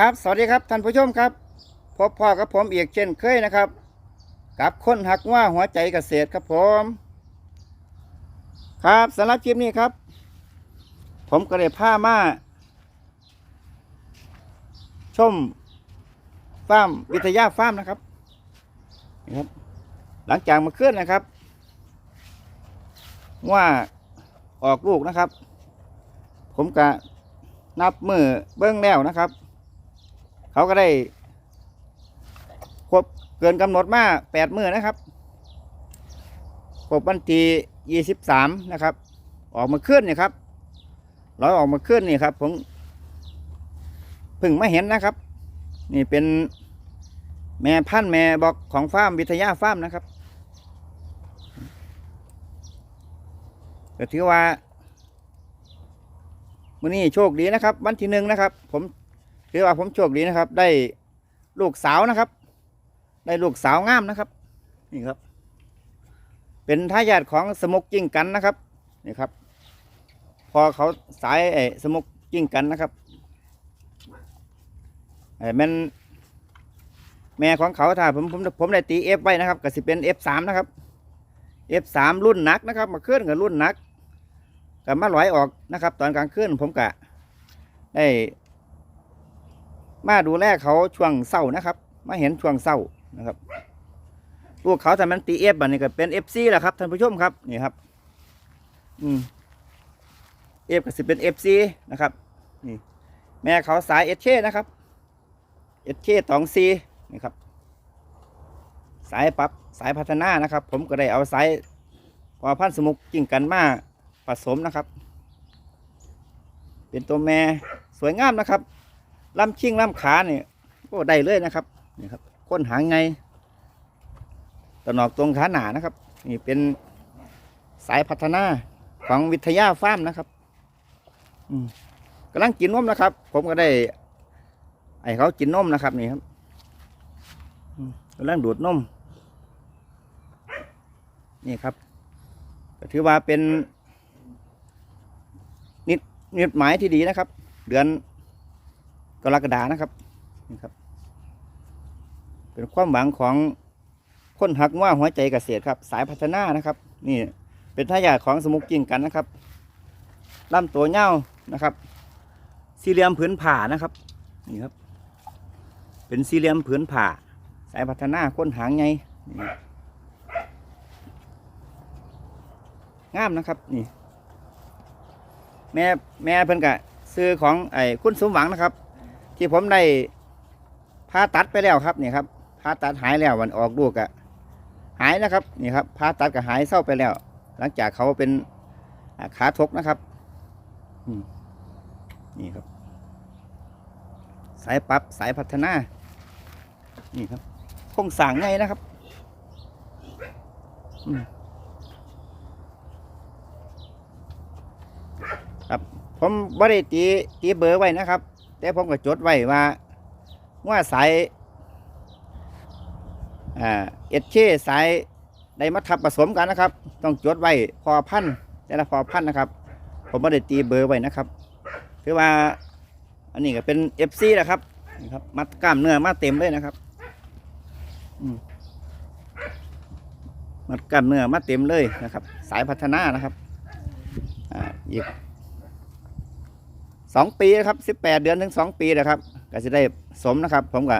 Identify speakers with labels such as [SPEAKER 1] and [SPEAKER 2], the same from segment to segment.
[SPEAKER 1] ครับ สวัสดีครับท่านผู้ชมครับ พบพ่อกับผมอีกเช่นเคยนะครับ กับคนหักว่าหัวใจเกษตรครับผม ครับสำหรับคลิปนี้ครับ ผมก็ได้พามาชมฟาร์มวิทยาฟาร์มนะครับครับ หลังจากมาเคลื่อนนะครับ ว่าออกลูกนะครับ ผมก็นับมือเบิ้องแล้วนะครับ เขาก็ได้ครบเกินกำหนดมาแปดมือนะครับครบวันที่ยี่สิบสามนะครับ ออกมาขึ้นนี่ครับร้อยออกมาขึ้นนี่ครับ ผมพิ่งมาเห็นนะครับ นี่เป็นแม่พันแม่บอกของฟาร์มวิทยาฟาร์มนะครับก็ถือว่าวันนี้โชคดีนะครับ วันที่หนึ่งนะครับ ผม ถือว่าผมโชคดีนะครับ ได้ลูกสาวนะครับ ได้ลูกสาวงามนะครับ นี่ครับ เป็นทายาทของสมุกจิ้งกันนะครับนี่ครับ พอเขาสายไอ้สมุกจิ้งกันนะครับไอ้แมันแม่ของเขาถ้าผมผมผมได้ตีเอฟไว้นะครับก็สิเป็นเอฟสามนะครับเอฟสามรุ่นนักนะครับ มาเคลื่อนกับรุ่นนักกับมาลอยออกนะครับ ตอนกลางคืนผมกะได้ มาดูแลเขาช่วงเศร้านะครับ มาเห็นช่วงเศร้านะครับลูกเขาแต่มันตีเอฟบันนี้ก็เป็นเอฟซีแหละครับท่านผู้ชมครับนี่ครับ อืมเอฟก็สิเป็นเอฟซีนะครับนี่แม่เขาสายเอชเช่นะครับเอชเช่ตองซีนี่ครับ สายปรับสายพัฒนานะครับ ผมก็ได้เอาสายพอพันสมุกกิ่งกันมาผสมนะครับ เป็นตัวแม่สวยงามนะครับ ลำชิงลำขาเนี่ยก็ได้เลยนะครับนี่ครับก้นหางไงตะหนอกตรงขาหนานะครับ นี่เป็นสายพัฒนาของวิทยาฟาร์มนะครับอืมกำลังกินนมนะครับ ผมก็ได้ไอเขากินนมนะครับนี่ครับกำลังดูดนมนี่ครับก็ถือว่าเป็นนิดนิดหมายที่ดีนะครับ เดือน กรกฎานะครับนี่ครับ เป็นความหวังของคนหักว่าหัวใจเกษตรครับ สายพัฒนานะครับ นี่เป็นทายาทของสมุกกิ่งกันนะครับลำตัวเง่านะครับ สี่เหลี่ยมผืนผ่านะครับนี่ครับ เป็นสี่เหลี่ยมผืนผ่า สายพัฒนาค้นหางไงนี่งามนะครับนี่ แม่แม่เพิ่นกะซื้อของไอ้คุณสมหวังนะครับ ที่ผมได้ผ่าตัดไปแล้วครับนี่ครับผ่าตัดหายแล้ววันออกลูกอะหายนะครับนี่ครับผ่าตัดก็หายเศร้าไปแล้ว หลังจากเขาเป็นขาทกนะครับนี่ครับ สายปรับสายพัฒนา นี่ครับคงสร้างไงนะครับอืมครับผมบ่ได้ตีตีเบอร์ไว้นะครับ แต่ผมก็จดไว้ว่าว่าสายเอชเช่สายได้มาทับผสมกันนะครับ ต้องจดไว้พอพันแต่ละพอพันนะครับ ผมไม่ได้ตีเบอร์ไว้นะครับคือว่าอันนี้ก็เป็นเอฟซีนะครับนี่ครับ มัดกล้ามเนื้อมาเต็มเลยนะครับมมัดกล้ามเนื้อมาเต็มเลยนะครับ สายพัฒนานะครับ อ่าอีก สองปีนะครับสิบแปดเดือนถึงสองปีนะครับก็จะได้สมนะครับ ผมก็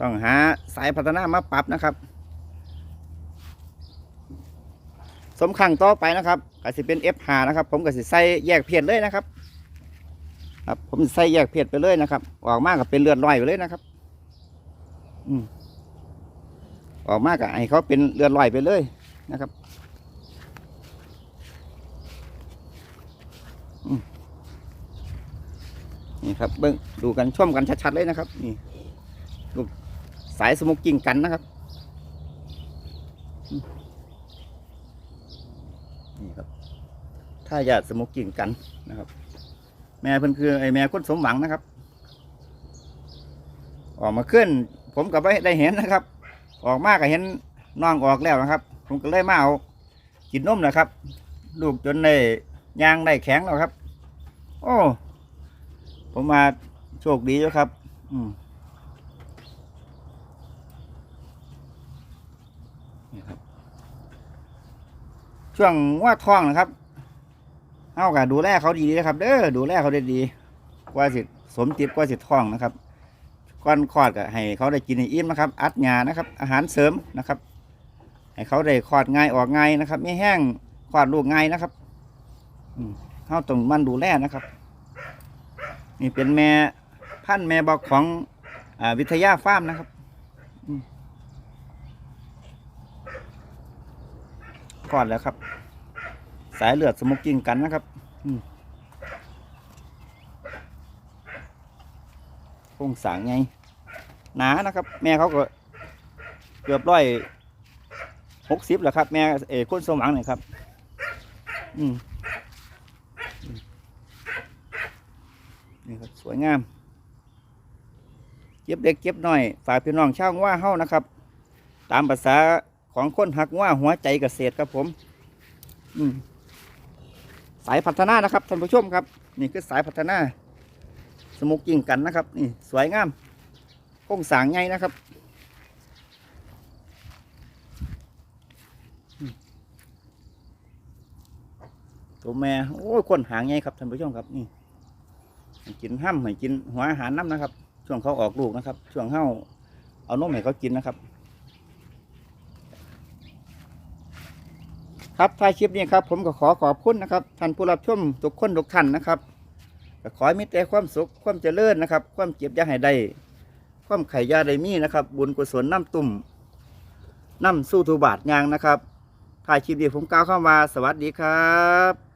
[SPEAKER 1] ต้องหาสายพัฒนามาปรับนะครับ สมขังต่อไปนะครับก็จะเป็น F5 นะครับ ผมก็จะใส่แยกเพียดเลยนะครับ ครับ ผมใส่แยกเพียดไปเลยนะครับ ออกมากกับเป็นเลือดลอยไปเลยนะครับ อืมออกมากับให้เขาเป็นเลือดลอยไปเลยนะครับ นี่ครับเบิ้งดูกันชมกันชัดๆเลยนะครับนี่ลูกสายสมุกกิ่งกันนะครับนี่ครับถ้าอยากสมุกกิ่งกันนะครับ แม่เพิ่นคือไอแม่คนสมหวังนะครับ ออกมาขึ้นผมกับได้เห็นนะครับ ออกมาก็เห็นน้องออกแล้วนะครับ ผมก็เลยมาเอากินนมนะครับ ลูกจนได้ยางได้แข็งแล้วครับ โอ้ ผมมาโชคดีอยู่ครับ อืมนี่ครับ ช่วงว่าท้องนะครับเอากะดูแลเขาดีๆนะครับ เด้อดูแลเขาได้ดีกว่าสิสมจิตกว่าสิท้องนะครับก่อนคลอดก็ให้เขาได้กินให้อิ่มนะครับ อัดยานะครับ อาหารเสริมนะครับ ให้เขาได้คลอดง่ายออกง่ายนะครับ ไม่แห้งคลอดลูกง่ายนะครับอืเขาต้องมันดูแลนะครับ นี่เป็นแม่พันแม่บอกของอวิทยาฟาร์มนะครับอืมคลอดแล้วครับ สายเลือดสมุกกิ้งกันนะครับโครงสางไงหนานะครับ แม่เขาก็เกือบร้อยหกสิบแล้วครับ แม่เออคุณสมหวังเนี่ยครับ อืมอืม นี่ครับสวยงาม เก็บเด็กเก็บน้อย ฝากพี่น้องช่างว่าเฮ้านะครับ ตามภาษาของคนหักว่าหัวใจเกษตรครับผม อืมสายพัฒนานะครับท่านผู้ชมครับ นี่คือสายพัฒนา สมุกกิ่งกันนะครับ นี่สวยงามโค้งสางไงนะครับตัวแม่โอ้ยคนหางไงครับท่านผู้ชมครับนี่ กินห้ำให้กินหัวอาหารน้ำนะครับ ช่วงเขาออกลูกนะครับ ช่วงเข้าเอานมให้เขากินนะครับ ครับท้ายคลิปนี้ครับ ผมก็ขอขอบคุณนะครับท่านผู้รับชมทุกคนทุกท่านนะครับขอให้มีแต่ความสุขความเจริญนะครับ ความเจ็บยาให้ได้ความไข่ยาได้มีนะครับ บุญกุศลน้ำตุ่มน้ำสู้ทูบาทยางนะครับท้ายคลิปนี้ผมกล่าวเข้ามา สวัสดีครับ